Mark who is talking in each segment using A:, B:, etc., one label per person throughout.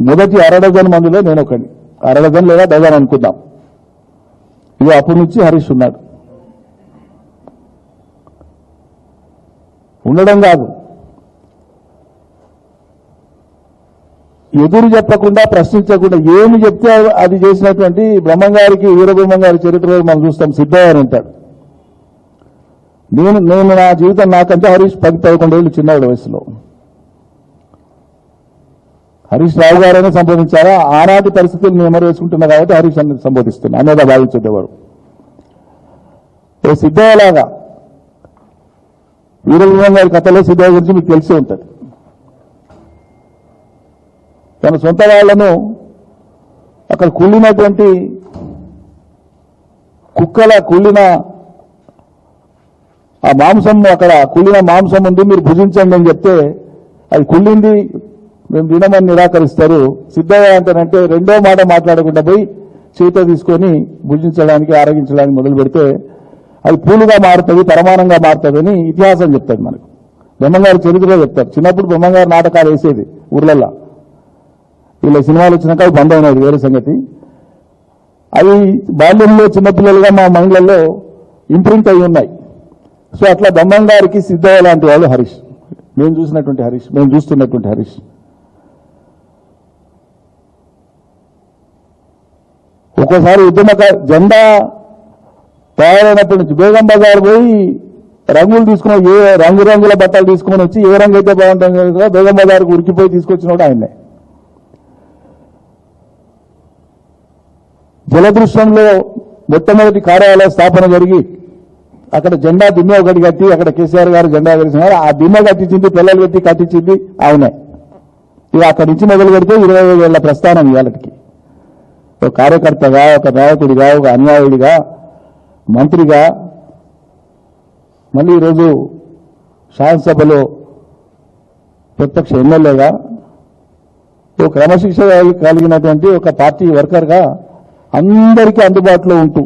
A: మొదటి అరడజన్ మందిలో నేను ఒకటి అరడజన్ లేదా డజన్ అనుకుందాం. ఇక అప్పటి నుంచి హరీష్ ఉన్నాడు. ఉండడం కాదు. ఎదురు చెప్పకుండా ప్రశ్నించకుండా ఏమి చెప్తే అది చేసినటువంటి బ్రహ్మంగారికి వీరబ్రహ్మంగారి చరిత్రలో మనం చూస్తాం. సిద్ధయ్య అని ఉంటాడు. నేను నేను నా జీవితం నాకంటే హరీష్ పది పదకొండు ఏళ్ళు చిన్నవాడు వయసులో. హరీష్ రావు గారైనా సంబోధించారా? ఆనాటి పరిస్థితులు నేను వేసుకుంటున్నా కాబట్టి హరీష్ అని సంబోధిస్తున్నా అనేదా భావించేవాడు ఓ సిద్ధయ్యలాగా వీరబ్రహ్మం గారి కథలో సిద్ధయ్య గురించి మీకు తెలిసే ఉంటుంది. తన సొంత వాళ్ళను అక్కడ కుళ్ళినటువంటి కుక్కల కుళ్ళిన ఆ మాంసం అక్కడ కుళ్ళిన మాంసం ఉంది మీరు భుజించండి అని చెప్తే అది కుళ్ళింది మేము వినమని నిరాకరిస్తారు. సిద్ధయ్య అంటే రెండో మాట మాట్లాడకుండా పోయి చేత తీసుకొని భుజించడానికి ఆరగించడానికి మొదలు పెడితే అది పూలుగా మారుతుంది పరమానంగా మారుతుంది అని ఇతిహాసం చెప్తాడు మనకు. బ్రహ్మంగారు చరిత్రలో చెప్తారు. చిన్నప్పుడు బ్రహ్మంగారు నాటకాలు వేసేది ఊర్లల్లో. వీళ్ళ సినిమాలు వచ్చినాక అవి బంద్ అయినది వేరే సంగతి. అవి బాల్యంలో చిన్నపిల్లలుగా మా మైండ్లలో ఇంప్రింట్ అయి ఉన్నాయి. సో అట్లా బ్రహ్మం గారికి సిద్ధయ్య లాంటి వాళ్ళు హరీష్. మేము చూసినటువంటి హరీష్ మేము చూస్తున్నటువంటి హరీష్. ఒక్కోసారి ఉద్యమక జెండా తయారైనప్పటి నుంచి బేగం బజార్ పోయి రంగులు తీసుకుని ఏ రంగురంగుల బట్టలు తీసుకుని వచ్చి ఏ రంగు అయితే బాగుంటుంది బేగం బజార్కు ఉరికిపోయి తీసుకొచ్చినోడు ఆయన్నే జలదృశ్యంలో మొట్టమొదటి కార్యాలయ స్థాపన జరిగి అక్కడ జెండా దిమ్మె ఒకటి కట్టి అక్కడ కేసీఆర్ గారు జెండా కలిసినారు ఆ దిమ్మె కట్టించింది పిల్లలు పెట్టి కట్టించింది ఆయనే. ఇక అక్కడి నుంచి మొదలు పెడితే ఇరవై ఐదు ప్రస్థానం ఇవాళకి. ఒక కార్యకర్తగా ఒక నాయకుడిగా ఒక అన్యాయుడిగా మంత్రిగా మళ్ళీ ఈరోజు శాసనసభలో ప్రత్యక్ష ఎమ్మెల్యేగా ఓ క్రమశిక్ష కలిగినటువంటి ఒక పార్టీ వర్కర్గా అందరికీ అందుబాటులో ఉంటూ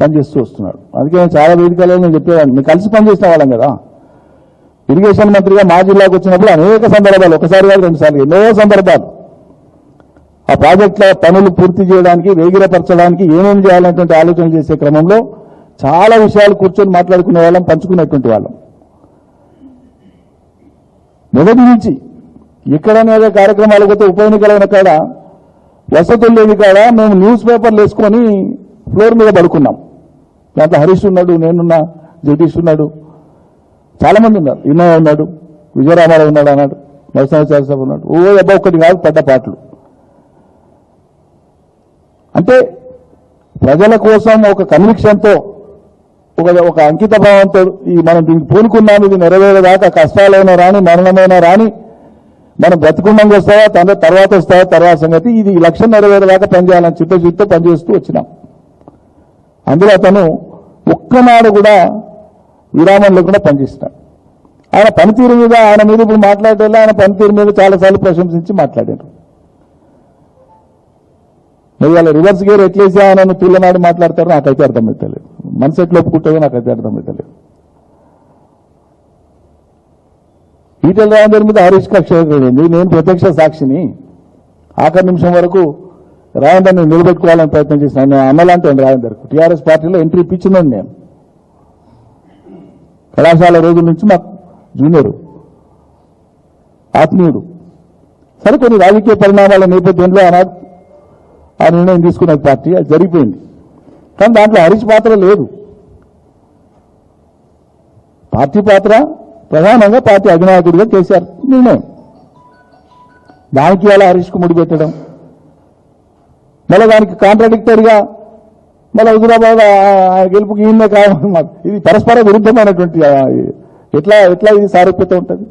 A: పనిచేస్తూ వస్తున్నాడు. అందుకే చాలా వేదికల్లో నేను చెప్పేవాడిని. మేము కలిసి పనిచేసిన వాళ్ళం కదా. ఇరిగేషన్ మంత్రిగా మా జిల్లాకు వచ్చినప్పుడు అనేక సందర్భాలు ఒకసారి కాదు రెండుసార్లు ఎన్నో సందర్భాలు ఆ ప్రాజెక్టుల పనులు పూర్తి చేయడానికి వేగిరపరచడానికి ఏమేమి చేయాలనేటువంటి ఆలోచన చేసే క్రమంలో చాలా విషయాలు కూర్చొని మాట్లాడుకునే వాళ్ళం పంచుకునేటువంటి వాళ్ళం. మొదటి నుంచి ఎక్కడనే కార్యక్రమాలు పోతే ఉప ఎన్నికలైన కాడ వసతులు లేని కాడ మేము న్యూస్ పేపర్లు వేసుకొని ఫ్లోర్ మీద పడుకున్నాం. దాంట్లో హరీష్ ఉన్నాడు నేనున్నా జగదీష్ ఉన్నాడు చాలా మంది ఉన్నారు. ఇన్నో ఉన్నాడు విజయరామారావు ఉన్నాడు అన్నాడు నరసింహాచార్య సభ ఉన్నాడు. ఓ అబ్బా ఒక్కటి కాదు పెద్ద పాటలు. అంటే ప్రజల కోసం ఒక కన్విక్షన్తో ఒక ఒక అంకిత భావంతో ఈ మనం దీనికి పూనుకున్నాం ఇది నెరవేరేదాకా కష్టాలైనా రాని మరణమైనా రాని మనం బ్రతుకుండంగా వస్తాయా తన తర్వాత వస్తాయా తర్వాత సంగతి ఇది ఈ లక్ష్యం నెరవేరేదాకా పనిచేయాలని చిత్తశుద్ధితో పనిచేస్తూ వచ్చినాం. అందులో అతను ఒక్కనాడు కూడా విరామం లేకుండా పనిచేసినాడు ఆయన పనితీరు మీద ఆయన మీద ఇప్పుడు మాట్లాడేలా ఆయన పనితీరు మీద చాలాసార్లు ప్రశంసించి మాట్లాడారు. మరి వాళ్ళ రివర్స్ గేర్ ఎట్లేసా నన్ను పిల్లనాడు మాట్లాడతారో నాకైతే అర్థమవుతలేదు మనసు ఎట్లా ఒప్పుకుంటుందో నాకైతే అర్థమవుతలేదు ఈటల రాజేందర్ మీద హరీష్ కక్ష నేను ప్రత్యక్ష సాక్షిని ఆఖరి నిమిషం వరకు రాజేందర్ని నిలబెట్టుకోవాలని ప్రయత్నం చేసిన నేను అన్నలాంటి రాజేందర్ టీఆర్ఎస్ పార్టీలో ఎంట్రీ ఇప్పించినాను నేను. కళాశాల రోజుల నుంచి మాకు జూనియర్ ఆత్మీయుడు. సరే కొన్ని రాజకీయ పరిణామాల నేపథ్యంలో ఆనాడు ఆ నిర్ణయం తీసుకున్న పార్టీ అది జరిగిపోయింది. కానీ దాంట్లో హరీష్ పాత్ర లేదు. పార్టీ పాత్ర ప్రధానంగా పార్టీ అధినాయకుడిగా కేసీఆర్ నిర్ణయం. దానికి అలా హరీష్కు ముడిపెట్టడం మళ్ళీ దానికి కాంట్రాడిక్టరీగా మళ్ళీ హుజురాబాద్ ఆ గెలుపుకి ఈయన కావాలి మాకు ఇది పరస్పర విరుద్ధమైనటువంటి ఎట్లా ఎట్లా ఇది సారూప్యత ఉంటుంది?